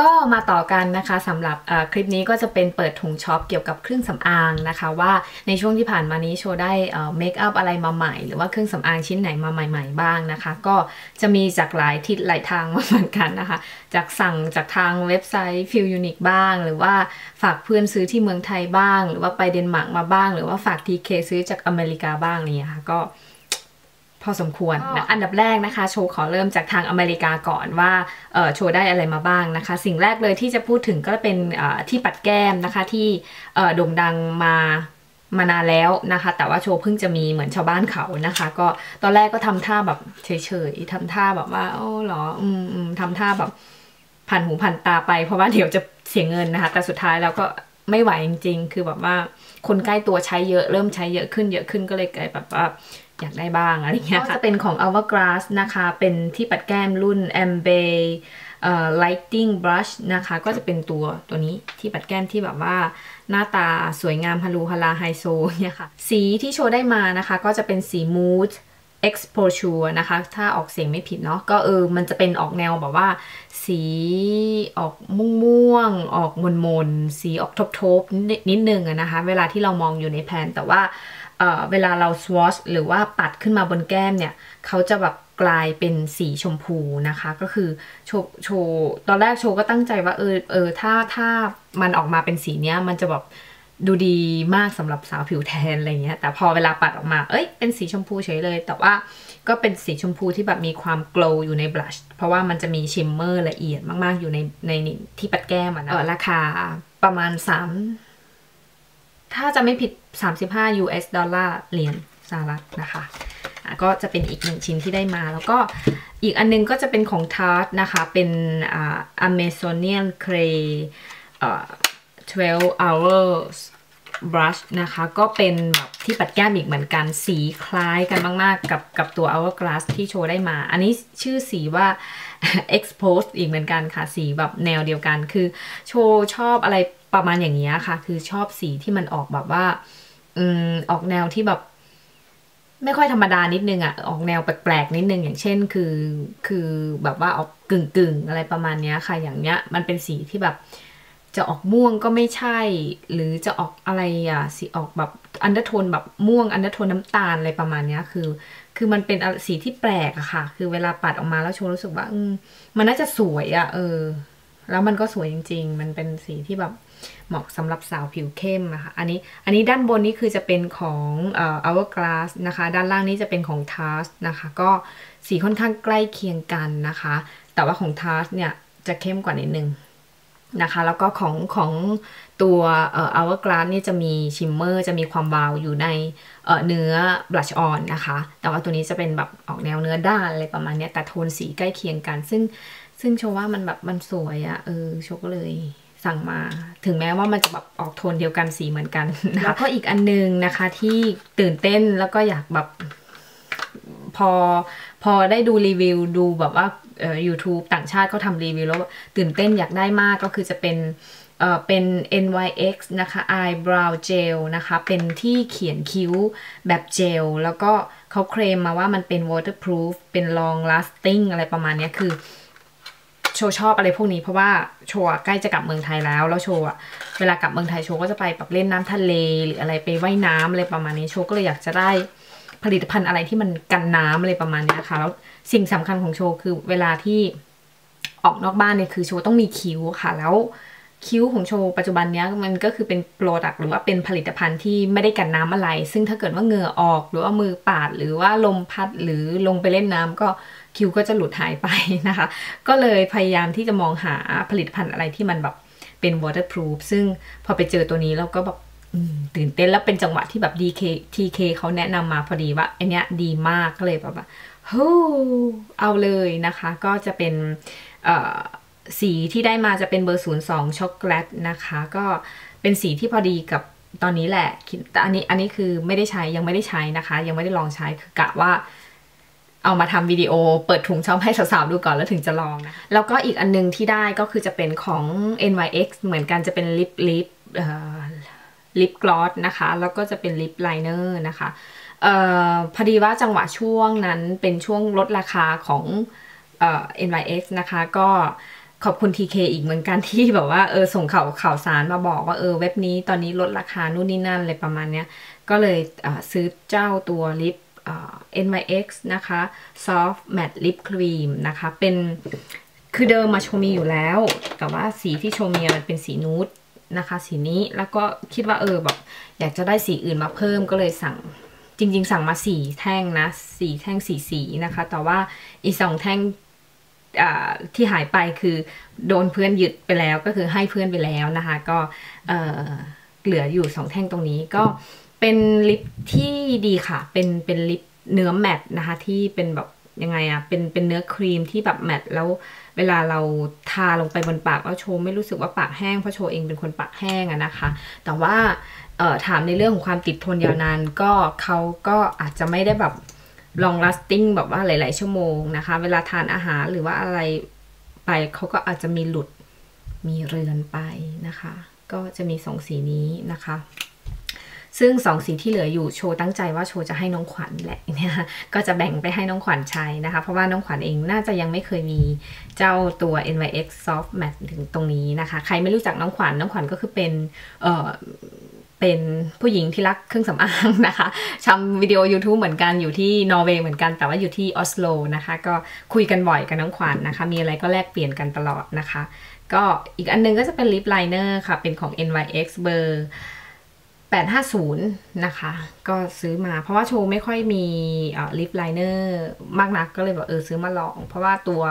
ก็มาต่อกันนะคะสำหรับคลิปนี้ก็จะเป็นเปิดถุงช็อปเกี่ยวกับเครื่องสำอางนะคะ ว่าในช่วงที่ผ่านมานี้โชว์ได้เมคอัพอะไรมาใหม่ หรือว่าเครื่องสำอางชิ้นไหนมาใหม่ๆบ้างนะคะ ก็จะมีจากหลายทิศหลายทางมาเหมือนกันนะคะ จากสั่งจากทางเว็บไซต์ฟิลยูนิคบ้าง หรือว่าฝากเพื่อนซื้อที่เมืองไทยบ้าง หรือว่าไปเดนมาร์กมาบ้าง หรือว่าฝากทีเคซื้อจากอเมริกาบ้างนี่ค่ะก็ พอสมควรนะอันดับแรกนะคะโชว์ขอเริ่มจากทางอเมริกาก่อนว่าโชว์ได้อะไรมาบ้างนะคะ สิ่งแรกเลยที่จะพูดถึงก็เป็นที่ปัดแก้มนะคะที่โด่งดังมามานานแล้วนะคะ แต่ว่าโชว์เพิ่งจะมีเหมือนชาวบ้านเขานะคะ ก็ตอนแรกก็ทำท่าแบบเฉยๆทำท่าแบบว่าโอ้หรออืมทำท่าแบบผ่านหูผ่านตาไป เพราะว่าเดี๋ยวจะเสียเงินนะคะ แต่สุดท้ายแล้วก็ไม่ไหวจริงๆ คือแบบว่าคนใกล้ตัวใช้เยอะเริ่มใช้เยอะขึ้นเยอะขึ้นก็เลยกลายแบบว่าอยากได้บ้างอะไรเงี้ยค่ะจะเป็นของ Hourglass นะคะ เป็นที่ปัดแก้มรุ่น Amber lighting brush นะคะ ก็จะเป็นตัวตัวนี้ที่ปัดแก้มที่แบบว่าหน้าตาสวยงามฮารูฮาราไฮโซเนี่ยค่ะ สีที่โชว์ได้มานะคะ ก็จะเป็นสี mood exposure นะคะ ถ้าออกเสียงไม่ผิดเนาะก็เออ มันจะเป็นออกแนวแบบว่า สีออกม่วงๆออกมนมนสีออกทบๆนิดนึงนะคะ เวลาที่เรามองอยู่ในแผนแต่ว่า เวลาเราสวอชหรือว่าปัดขึ้นมาบนแก้มเนี่ยเขาจะแบบกลายเป็นสีชมพูนะคะ ก็คือโชว์โชตอนแรกโชว์ก็ตั้งใจว่าเออเออถ้าถ้ามันออกมาเป็นสีเนี้ยมันจะแบบดูดีมากสำหรับสาวผิวแทนอะไรเงี้ย แต่พอเวลาปัดออกมา เอ้ย เป็นสีชมพูเฉยเลย แต่ว่าก็เป็นสีชมพูที่แบบมีความโกลอยู่ในบลัช เพราะว่ามันจะมีชิมเมอร์ละเอียดมากๆ อยู่ในในที่ปัดแก้มอะนะราคาประมาณ 3 ถ้าจะไม่ผิด 35 US ดอลลาร์เหรียญสหรัฐนะคะก็จะเป็นอีกหนึ่งชิ้นที่ได้มา แล้วก็อีกอันนึงก็จะเป็นของ Tarte นะคะ เป็น Amazonian Clay 12 hours brush นะคะ ก็เป็นแบบที่ปัดแก้มอีกเหมือนกัน สีคล้ายกันมาก ๆ กับกับตัว hourglass ที่โชว์ได้มา อันนี้ชื่อสีว่า expose อีกเหมือนกันค่ะ สีแบบแนวเดียวกัน คือโชว์ชอบอะไร ประมาณอย่างนี้ค่ะ คือชอบสีที่มันออกแบบว่า อืมออกแนวที่แบบ ไม่ค่อยธรรมดานิดนึงอะ่ะ ออกแนวแปลกๆนิดนึง อย่างเช่น คือ คือแบบว่าออกกึ่งๆอะไรประมาณนี้ค่ะ อย่างเนี้ย มันเป็นสีที่แบบจะออกม่วงก็ไม่ใช่ หรือจะออกอะไรอะสีออกแบบอันเดอร์โทนแบบม่วงอันเดอร์โทนน้ำตาลอะไรประมาณนี้คือ คือมันเป็นสีที่แปลกอะค่ะ คือเวลาปัดออกมาแล้วโชว์รู้สึกว่าอืมมันน่าจะสวยอะเออ แล้วมันก็สวยจริง ๆ มันเป็นสีที่แบบ เหมาะสำหรับสาวผิวเข้มนะคะอันนี้อันนี้ด้านบนนี้คือจะเป็นของเอ่อ hourglass นะคะ ด้านล่างนี้จะเป็นของ Tarte นะคะ ก็สีค่อนข้างใกล้เคียงกันนะคะ แต่ว่าของ Tarte เนี่ยจะเข้มกว่านิดนึงนะคะ แล้วก็ของของตัวเอ่อ hourglass นี่จะมีชิมเมอร์จะมีความวาวอยู่ในเอ่อเนื้อ blush on นะคะ แต่ว่าตัวนี้จะเป็นแบบออกแนวเนื้อด้านอะไรประมาณนี้แต่โทนสีใกล้เคียงกัน ซึ่งซึ่งโชว์ว่ามันแบบมันสวยอะเออโชว์ก็เลย สั่งมา ถึงแม้ว่ามันจะแบบออกโทนเดียวกันสีเหมือนกันนะคะแล้วก็อีกอันนึงนะคะที่ตื่นเต้นแล้วก็อยากแบบพอพอได้ดูรีวิวดูแบบว่าเอ่อ YouTube ต่างชาติเขาทำรีวิวแล้วตื่นเต้นอยากได้มากก็คือจะเป็นเอ่อเป็น NYX นะคะ eyebrow gel นะคะ เป็นที่เขียนคิ้วแบบเจล แล้วก็เขาเคลมมาว่ามันเป็น waterproof เป็น long lasting อะไรประมาณนี้คือ โชชอบอะไรพวกนี้เพราะว่าโชใกล้จะกลับเมืองไทยแล้ว แล้วโชว์เวลากลับเมืองไทยโชก็จะไปแบบเล่นน้ำทะเลหรืออะไรไปไว่ายน้ำอะไรประมาณนี้โชก็เลยอยากจะได้ผลิตภัณฑ์อะไรที่มันกันน้ำอะไรประมาณนี้ค่ะ แล้วสิ่งสำคัญของโชคือเวลาที่ออกนอกบ้านเนี่ยคือโชต้องมีคิ้วค่ะ แล้วคิ้วของโชว์ปัจจุบันนี้มันก็คือเป็นโปรดักต์หรือว่าเป็นผลิตภัณฑ์ที่ไม่ได้กันน้ำอะไร ซึ่งถ้าเกิดว่าเหงื่อออก หรือว่ามือปาด หรือว่าลมพัดหรือลงไปเล่นน้ำก็ คิวก็จะหลุดหายไปนะคะ ก็เลยพยายามที่จะมองหาผลิตภัณฑ์อะไรที่มันแบบเป็น waterproof ซึ่งพอไปเจอตัวนี้เราก็แบบตื่นเต้นแล้วเป็นจังหวะที่แบบ DK TK เขาแนะนำมาพอดีว่าอันเนี้ยดีมากก็เลยแบบว่าโฮเอาเลยนะคะ ก็จะเป็นสีที่ได้มาจะเป็นเบอร์ 02 ช็อกโกแลตนะคะ ก็เป็นสีที่พอดีกับตอนนี้แหละแต่อันนี้อันนี้คือไม่ได้ใช้ยังไม่ได้ใช้นะคะ ยังไม่ได้ลองใช้คือกะว่า เอามาทำวิดีโอเปิดถุงช่องให้สาวๆดูก่อนแล้วถึงจะลองนะ แล้วก็อีกอันนึงที่ได้ก็คือจะเป็นของ NYX เหมือนกันจะเป็นลิปลิปลิปกลอสนะคะ แล้วก็จะเป็นลิปไลเนอร์นะคะออพอดีว่าจังหวะช่วงนั้นเป็นช่วงลดราคาของ NYX นะคะ ก็ขอบคุณ TK อีกเหมือนกันที่แบบว่าเออส่งข่าวข่าวสารมาบอกว่าเออเว็บนี้ตอนนี้ลดราคานู่นนี่นั่นอะไรประมาณเนี้ย ก็เลยซื้อเจ้าตัวลิป NYX นะคะ Soft Matte Lip Cream นะคะ เป็นคือเดิมมาโชมีอยู่แล้ว แต่ว่าสีที่โชมีมันเป็นสีนูดนะคะ สีนี้แล้วก็คิดว่าเออแบบอยากจะได้สีอื่นมาเพิ่มก็เลยสั่งจริง ๆ สั่งมาสี่แท่งนะสี่แท่งสีสีนะคะ แต่ว่าอีกสองแท่งที่หายไปคือโดนเพื่อนยึดไปแล้วก็คือให้เพื่อนไปแล้วนะคะ ก็เหลืออยู่สองแท่งตรงนี้ก็ เป็นลิปที่ดีค่ะ เป็นเป็นลิปเนื้อแมตนะคะ ที่เป็นแบบยังไงอะเป็นเป็นเนื้อครีมที่แบบแมตแล้วเวลาเราทาลงไปบนปากแล้วโชว์ไม่รู้สึกว่าปากแห้งเพราะโชว์เองเป็นคนปากแห้งอะนะคะ แต่ว่าถามในเรื่องของความติดทนยาวนานก็เขาก็อาจจะไม่ได้แบบ long lasting แบบว่าหลาย ๆ ชั่วโมงนะคะ เวลาทานอาหารหรือว่าอะไรไปเขาก็อาจจะมีหลุดมีเรือนไปนะคะ ก็จะมีสองสีนี้นะคะ ซึ่งสองสีที่เหลืออยู่โชว์ตั้งใจว่าโชว์จะให้น้องขวัญแหละเนี่ยก็จะแบ่งไปให้น้องขวัญใช้นะคะ เพราะว่าน้องขวัญเองน่าจะยังไม่เคยมีเจ้าตัว NYX Soft Matte ถึงตรงนี้นะคะ ใครไม่รู้จักน้องขวัญน้องขวัญก็คือเป็นเอ่อเป็นผู้หญิงที่รักเครื่องสำอางนะคะทำวิดีโอ YouTube เหมือนกันอยู่ที่นอร์เวย์เหมือนกัน แต่ว่าอยู่ที่ออสโลนะคะ ก็คุยกันบ่อยกับน้องขวัญนนะคะ มีอะไรก็แลกเปลี่ยนกันตลอดนะคะ ก็อีกอันนึงก็จะเป็นลิปไลเนอร์ค่ะ เป็นของ NYX เบอร์ 850 นะคะ ก็ซื้อมาเพราะว่าโชว์ไม่ค่อยมีลิปไลเนอร์มากนักก็เลยบอกเออซื้อมาลอง เพราะว่าตัว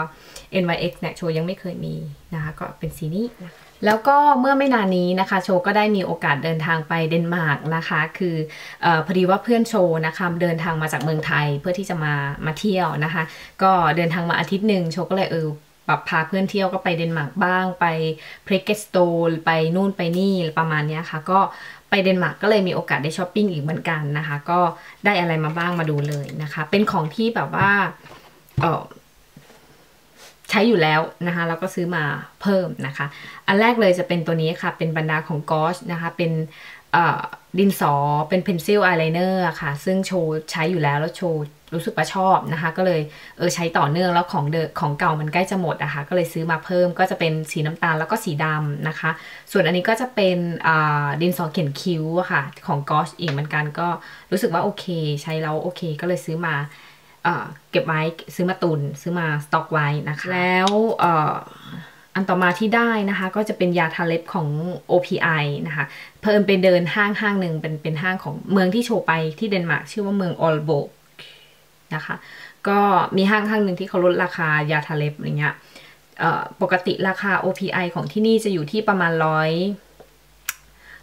NYX เนี่ยโชว์ยังไม่เคยมีนะคะ ก็เป็นสีนี้นะแล้วก็เมื่อไม่นานนี้นะคะ โชว์ก็ได้มีโอกาสเดินทางไปเดนมาร์กนะคะ คืออพอดีว่าเพื่อนโชว์นะคะเดินทางมาจากเมืองไทยเพื่อที่จะมามาเที่ยวนะคะ ก็เดินทางมาอาทิตย์หนึ่งโชว์ก็เลยเออแบบพาเพื่อนเที่ยวก็ไปเดนมาร์กบ้างไปเพรเกสโตลไปนู่นไปนี่ประมาณนี้ค่ะ ก็ ไปเดนมาร์กก็เลยมีโอกาสได้ช้อปปิ้งอีกเหมือนกันนะคะ ก็ได้อะไรมาบ้างมาดูเลยนะคะ เป็นของที่แบบว่าเออใช้อยู่แล้วนะคะแล้วก็ซื้อมาเพิ่มนะคะ อันแรกเลยจะเป็นตัวนี้ค่ะ เป็นบรรดาของกอชนะคะ เป็นดินสอเป็นเพนซิลอายไลเนอร์ค่ะ ซึ่งโชว์ใช้อยู่แล้วแล้วโชว์ รู้สึกว่าชอบนะคะ ก็เลยเออใช้ต่อเนื่องแล้วของเดของเก่ามันใกล้จะหมดนะคะ ก็เลยซื้อมาเพิ่มก็จะเป็นสีน้ำตาลแล้วก็สีดำนะคะ ส่วนอันนี้ก็จะเป็นดินสอเขียนคิ้วค่ะของกอชอีกเหมือนกันก็รู้สึกว่าโอเค ใช้แล้วโอเค ก็เลยซื้อมาเก็บไว้ซื้อมาตุนซื้อมาสต็อกไว้นะคะ แล้วอันต่อมาที่ได้นะคะ ก็จะเป็นยาทาเล็บของ OPI นะคะ เพิ่มไปเดินห้างห้างหนึ่งเป็นเป็นห้างของเมืองที่โชว์ไปที่เดนมาร์กชื่อว่าเมืองออลโบ นะคะ ก็มีห้างห้างหนึ่งที่เขาลดราคายาทาเล็บอะไรเงี้ยปกติราคา OPI ของที่นี่จะอยู่ที่ประมาณร้อย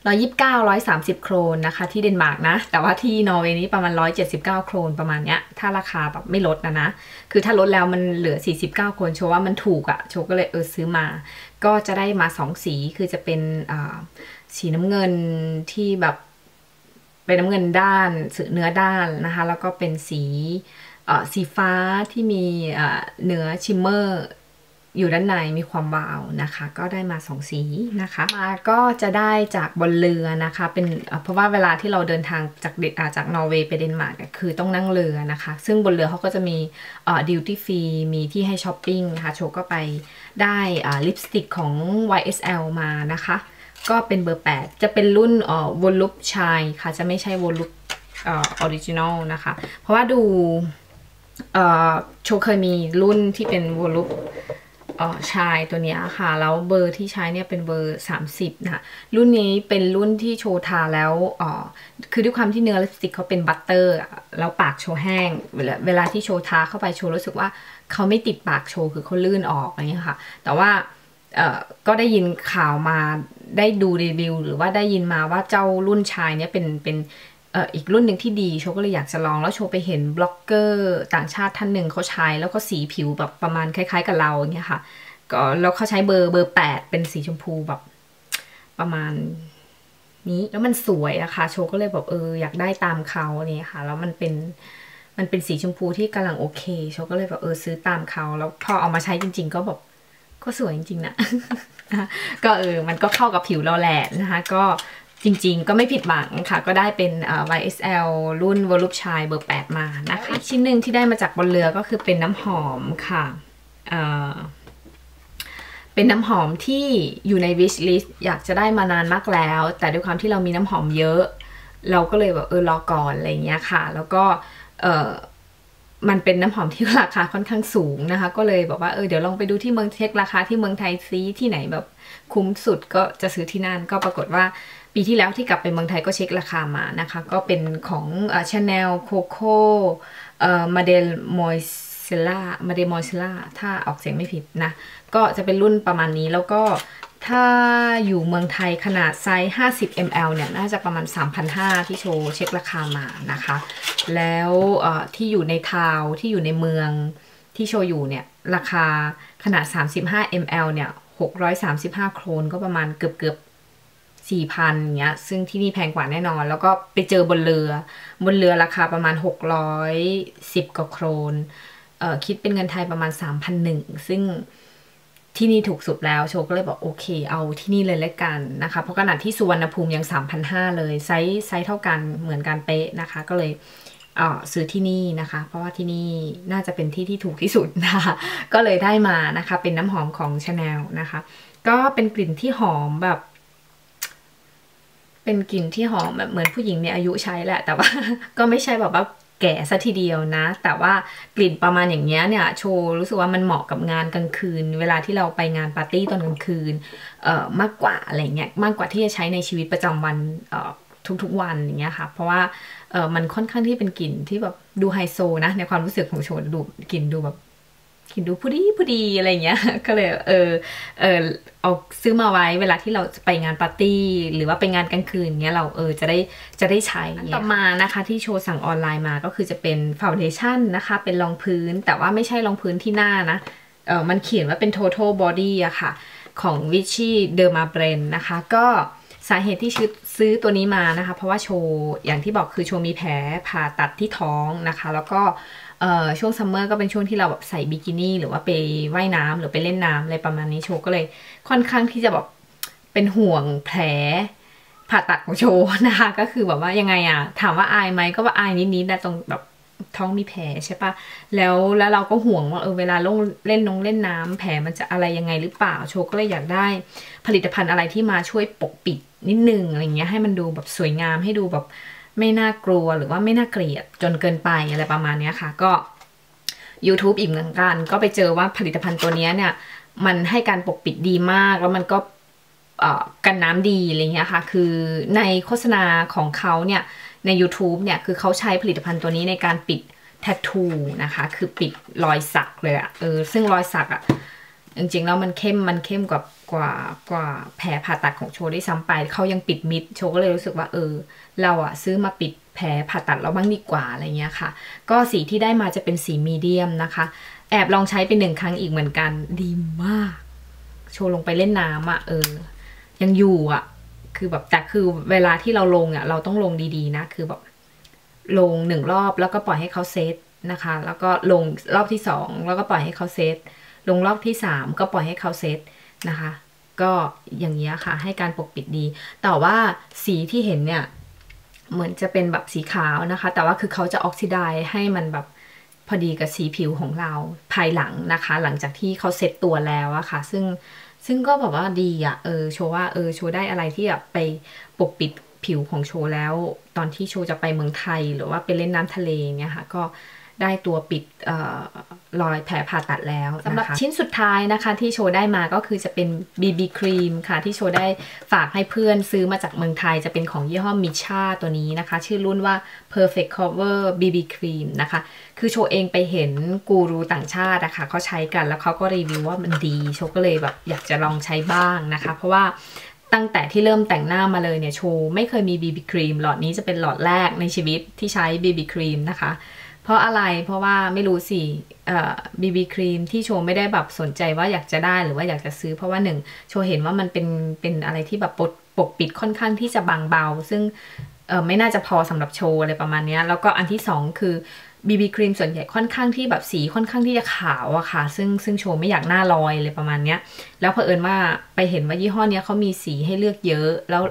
ร้อยยิบเก้าร้อยสามสิบโครนนะคะ ที่เดนมาร์กนะ แต่ว่าที่นอร์เวย์นี้ประมาณร้อยเจ็ดสิบเก้าโครนประมาณเนี้ย ถ้าราคาแบบไม่ลดนะนะ คือถ้าลดแล้วมันเหลือสี่สิบเก้าโครนโชว์ว่ามันถูกอะโชว์ก็เลยเออซื้อมา ก็จะได้มาสองสีคือจะเป็นสีน้ำเงินที่แบบ เป็นน้ำเงินด้านสืเนื้อด้านนะคะ แล้วก็เป็นสีสีฟ้าที่มีเนื้อชิมเมอร์อยู่ด้านในมีความวาวนะคะ ก็ได้มาสองสีนะคะมาก็จะได้จากบนเรือนะคะ เป็นเพราะว่าเวลาที่เราเดินทางจากเดจากนอร์เวย์ไปเดนมาร์กคือต้องนั่งเรือนะคะ ซึ่งบนเรือเขาก็จะมีดิวตี้ฟรีมีที่ให้ช้อปปิ้งนะคะโชก็ไปได้ลิปสติกของ YSL มานะคะ ก็เป็นเบอร์ 8 จะเป็นรุ่นอวอลลุปชายค่ะ จะไม่ใช่วอลลุปออริจินอลนะคะ เพราะว่าดูโชเคยมีรุ่นที่เป็นวอลลุปชายตัวนี้ค่ะ แล้วเบอร์ที่ใช้เนี่ยเป็นเบอร์ 30 นะคะรุ่นนี้เป็นรุ่นที่โชว์ทาแล้วอ๋อคือด้วยความที่เนื้อลิปสติกเขาเป็นบัตเตอร์แล้วปากโชว์แห้ง เวลาเวลาที่โชว์ทาเข้าไปโชว์รู้สึกว่าเขาไม่ติดปากโชว์คือเขาลื่นออกอะไรเงี้ยค่ะ แต่ว่า ก็ได้ยินข่าวมาได้ดูรีวิว หรือว่าได้ยินมาว่าเจ้ารุ่นชายเนี่ยเป็นเป็นอ,อีกรุ่นหนึ่งที่ดีโชก็เลยอยากจะลองแล้วโชไปเห็นบล็อกเกอร์ต่างชาติท่านหนึ่งเขาใช้แล้วก็สีผิวแบบประมาณคล้าย ๆ กับเราเงี้ยค่ะก็แล้วเขาใช้เบอร์เบอร์แปดเป็นสีชมพูแบบประมาณนี้แล้วมันสวยอะค่ะโชก็เลยแบบเอออยากได้ตามเขาเนี่ยค่ะแล้วมันเป็นมันเป็นสีชมพูที่กำลังโอเคโชก็เลยแบบเออซื้อตามเขาแล้วพอเอามาใช้จริง ๆ ก็แบบ ก็สวยจริงๆนะก็เออมันก็เข้ากับผิวเราแหละนะคะก็จริงๆ ก็ไม่ผิดหวังค่ะ ก็ได้เป็น YSL รุ่นวอลุปชายเบอร์ 8 มานะคะชิ้นหนึ่งที่ได้มาจากบนเรือก็คือเป็นน้ำหอมค่ะเเป็นน้ำหอมที่อยู่ใน wish list อยากจะได้มานานมากแล้ว แต่ด้วยความที่เรามีน้ำหอมเยอะ เราก็เลยแบบเออรอก่อนอะไรเงี้ยค่ะ แล้วก็เออ มันเป็นน้ำหอมที่ราคาค่อนข้างสูงนะคะ ก็เลยบอกว่าเออเดี๋ยวลองไปดูที่เมืองเช็คราคาที่เมืองไทยซีที่ไหนแบบคุ้มสุดก็จะซื้อที่นั่น ก็ปรากฏว่าปีที่แล้วที่กลับไปเมืองไทยก็เช็คราคามานะคะ ก็เป็นของชาแนลโคโค่เอ่อมาเดลมอยเซล่ามาเดลมอยเซล่าถ้าออกเสียงไม่ผิดนะ ก็จะเป็นรุ่นประมาณนี้แล้วก็ ถ้าอยู่เมืองไทยขนาดไซส์ 50 ml เนี่ย น่าจะประมาณ 3,500 ที่โชว์เช็คราคามานะคะ แล้วที่อยู่ในทาวที่อยู่ในเมืองที่โชว์อยู่เนี่ย ราคาขนาด 35 ml เนี่ย 635 โครนก็ประมาณเกือบเกือบ4,000เงี้ย ซึ่งที่นี่แพงกว่าแน่นอน แล้วก็ไปเจอบนเรือ บนเรือราคาประมาณ 610 กว่าโครนเอ่อคิดเป็นเงินไทยประมาณ 3,001ซึ่ง ที่นี่ถูกสุดแล้วโชก็เลยบอกโอเค เอาที่นี่เลยแล้วกันนะคะเพราะขนาดที่สุวรรณภูมิยัง 3,500 เลยไซส์ไซส์เท่ากันเหมือนกันเป๊ะนะคะ ก็เลยเออซื้อที่นี่นะคะ เพราะว่าที่นี่น่าจะเป็นที่ที่ถูกที่สุดนะคะก็เลยได้มานะคะ เป็นน้ำหอมของชาแนลนะคะ ก็เป็นกลิ่นที่หอมแบบ เป็นกลิ่นที่หอมแบบเหมือนผู้หญิงในอายุใช้แหละ แต่ว่าก็ไม่ใช่แบบว่า แก่ซะทีเดียวนะ แต่ว่ากลิ่นประมาณอย่างเงี้ยเนี่ยโชว์รู้สึกว่ามันเหมาะกับงานกลางคืน เวลาที่เราไปงานปาร์ตี้ตอนกลางคืนเอ่อมากกว่าอะไรเงี้ยมากกว่าที่จะใช้ในชีวิตประจำวันเอ่อทุกๆวันอย่างเงี้ยค่ะ เพราะว่าเออมันค่อนข้างที่เป็นกลิ่นที่แบบดูไฮโซนะในความรู้สึกของโชว์ดูกลิ่นดูแบบ กินดูผู้ดีผู้ดีอะไรเงี้ย ก็เลยเออเออเอาซื้อมาไว้เวลาที่เราไปงานปาร์ตี้ หรือว่าไปงานกลางคืนเงี้ยเราเออจะได้จะได้ใช้ต่อมานะคะที่โชว์สั่งออนไลน์มาก็คือจะเป็นฟาวเดชั่นนะคะ เป็นรองพื้นแต่ว่าไม่ใช่รองพื้นที่หน้านะเออมันเขียนว่าเป็น total body อะค่ะ ของ Vichy Derma Blend นะคะ ก็สาเหตุที่ซื้อตัวนี้มานะคะ เพราะว่าโชว์อย่างที่บอกคือโชว์มีแผลผ่าตัดที่ท้องนะคะ แล้วก็ ช่วงซัมเมอร์ก็เป็นช่วงที่เราแบบใส่บิกินี่ หรือว่าไปว่ายน้ำหรือไปเล่นน้ำอะไรประมาณนี้โชก็เลยค่อนข้างที่จะแบบเป็นห่วงแผลผ่าตัดของโชนะคะก็คือแบบว่ายังไงอะถามว่าอายไหมก็ว่าอายนิดๆแต่ตรงแบบท้องมีแผลใช่ปะแล้วแล้วเราก็ห่วงว่าเออเวลาลงเล่นนงเล่นน้ำแผลมันจะอะไรยังไงหรือเปล่าโชก็เลยอยากได้ผลิตภัณฑ์อะไรที่มาช่วยปกปิดนิดนึงอะไรเงี้ยให้มันดูแบบสวยงามให้ดูแบบ ไม่น่ากลัวหรือว่าไม่น่าเกลียดจนเกินไปอะไรประมาณนี้ค่ะก็ YouTube อีกเหมือนกัน ก็ไปเจอว่าผลิตภัณฑ์ตัวนี้เนี่ย มันให้การปกปิดดีมากแล้วมันก็กันน้ำดีอะไรเงี้ยค่ะคือในโฆษณาของเขาเนี่ยใน YouTube เนี่ยคือเขาใช้ผลิตภัณฑ์ตัวนี้ในการปิดแทททูนะคะคือปิดรอยสักเลยอะเออซึ่งรอยสักอะจริงๆแล้วมันเข้มมันเข้มกว่า กว่ากว่าแผลผ่าตัดของโชว์ได้ซ้ำไป เขายังปิดมิดโชว์ก็เลยรู้สึกว่าเออ เราอะซื้อมาปิดแผลผ่าตัดเราบ้างดีกว่าอะไรเงี้ยค่ะ ก็สีที่ได้มาจะเป็นสีมีเดียมนะคะ แอบลองใช้ไปหนึ่งครั้งอีกเหมือนกันดีมาก โชว์ลงไปเล่นน้ำอะเออ ยังอยู่อะคือแบบแต่คือเวลาที่เราลงอะเราต้องลงดีๆนะ คือแบบลงหนึ่งรอบแล้วก็ปล่อยให้เขาเซตนะคะ แล้วก็ลงรอบที่สองแล้วก็ปล่อยให้เขาเซตลงรอบที่สามก็ปล่อยให้เขาเซต นะคะ ก็อย่างนี้ค่ะ ให้การปกปิดดี แต่ว่าสีที่เห็นเนี่ย เหมือนจะเป็นแบบสีขาวนะคะ แต่ว่าคือเขาจะออกซิไดให้มันแบบพอดีกับสีผิวของเราภายหลังนะคะ หลังจากที่เขาเซ็ตตัวแล้วอะค่ะ ซึ่งซึ่งก็แบบว่าดีอะเออโชว์ว่าเออโชว์ได้อะไรที่แบบไปปกปิดผิวของโชว์แล้ว ตอนที่โชว์จะไปเมืองไทย หรือว่าไปเล่นน้ำทะเลเนี่ยค่ะ ก็ ได้ตัวปิดออรอยแผลผ่าตัดแล้วสำหรับชิ้นสุดท้ายนะคะที่โชว์ได้มาก็คือจะเป็น BB ครีมค่ะที่โชว์ได้ฝากให้เพื่อนซื้อมาจากเมืองไทยจะเป็นของยี่ห้อมิชาตัวนี้นะคะ ชื่อรุ่นว่า Perfect Cover BB Cream นะคะ คือโชว์เองไปเห็นกูรูต่างชาตินะคะเขาใช้กันแล้วเขาก็รีวิวว่ามันดี โชว์ก็เลยแบบอยากจะลองใช้บ้างนะคะ เพราะว่าตั้งแต่ที่เริ่มแต่งหน้ามาเลยเนี่ยโชว์ไม่เคยมี BB ครีมหลอดนี้จะเป็นหลอดแรกในชีวิตที่ใช้ BB ครีมนะคะ ราะอะไรเพราะว่าไม่รู้สิบีบีครีมที่โชว์ไม่ได้แบบสนใจว่าอยากจะได้หรือว่าอยากจะซื้อ เพราะว่าหนึ่งโชว์เห็นว่ามันเป็นเป็นอะไรที่แบบปกปกปิดค่อนข้างที่จะบางเบา ซึ่งไม่น่าจะพอสำหรับโชว์อะไรประมาณนี้แล้วก็อันที่สองคือบีบีครีมส่วนใหญ่ค่อนข้างที่แบบสีค่อนข้างที่จะขาวอะค่ะ ซึ่งซึ่งโชว์ไม่อยากหน้าลอยเลยประมาณนี้แล้วเผอิญว่าไปเห็นว่ายี่ห้อนี้เขามีสีให้เลือกเยอะ แล้ว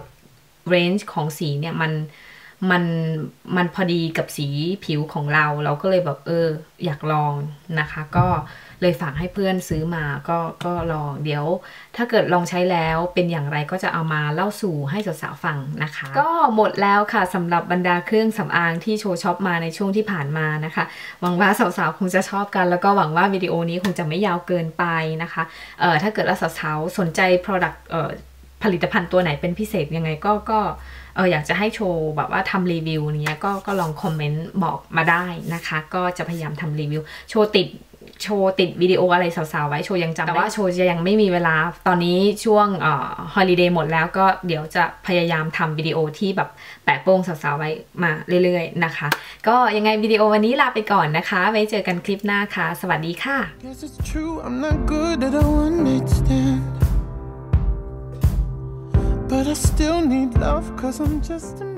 เรนจ์ของสีเนี่ยมัน มันมันพอดีกับสีผิวของเรา เราก็เลยแบบเออ อยากลองนะคะ ก็เลยฝากให้เพื่อนซื้อมาก็ก็ลองเดี๋ยว ถ้าเกิดลองใช้แล้วเป็นอย่างไรก็จะเอามาเล่าสู่ให้สาวๆฟังนะคะ ก็หมดแล้วค่ะสำหรับบรรดาเครื่องสำอางที่โชว์ช็อปมาในช่วงที่ผ่านมานะคะ หวังว่าสาวๆคงจะชอบกัน แล้วก็หวังว่าวิดีโอนี้คงจะไม่ยาวเกินไปนะคะเอ่อถ้าเกิดว่าสาวๆสนใจ product เอ่อผลิตภัณฑ์ตัวไหนเป็นพิเศษยังไงก็ก็ เอออยากจะให้โชว์แบบว่าทำรีวิวเนี้ยก็ก็ลองคอมเมนต์บอกมาได้นะคะ ก็จะพยายามทำรีวิว โชว์ติดโชว์ติดวิดีโออะไรสาวๆไว้โชว์ยังจำแต่ว่าโชว์จะยังไม่มีเวลาตอนนี้ช่วงเอ่อฮอลิเดย์หมดแล้วก็เดี๋ยวจะพยายามทำวิดีโอที่แบบแปะโป้งสาวๆไว้มาเรื่อยๆนะคะ ก็ยังไงวิดีโอวันนี้ลาไปก่อนนะคะ ไว้เจอกันคลิปหน้าค่ะ สวัสดีค่ะ But I still need love, cause I'm just a.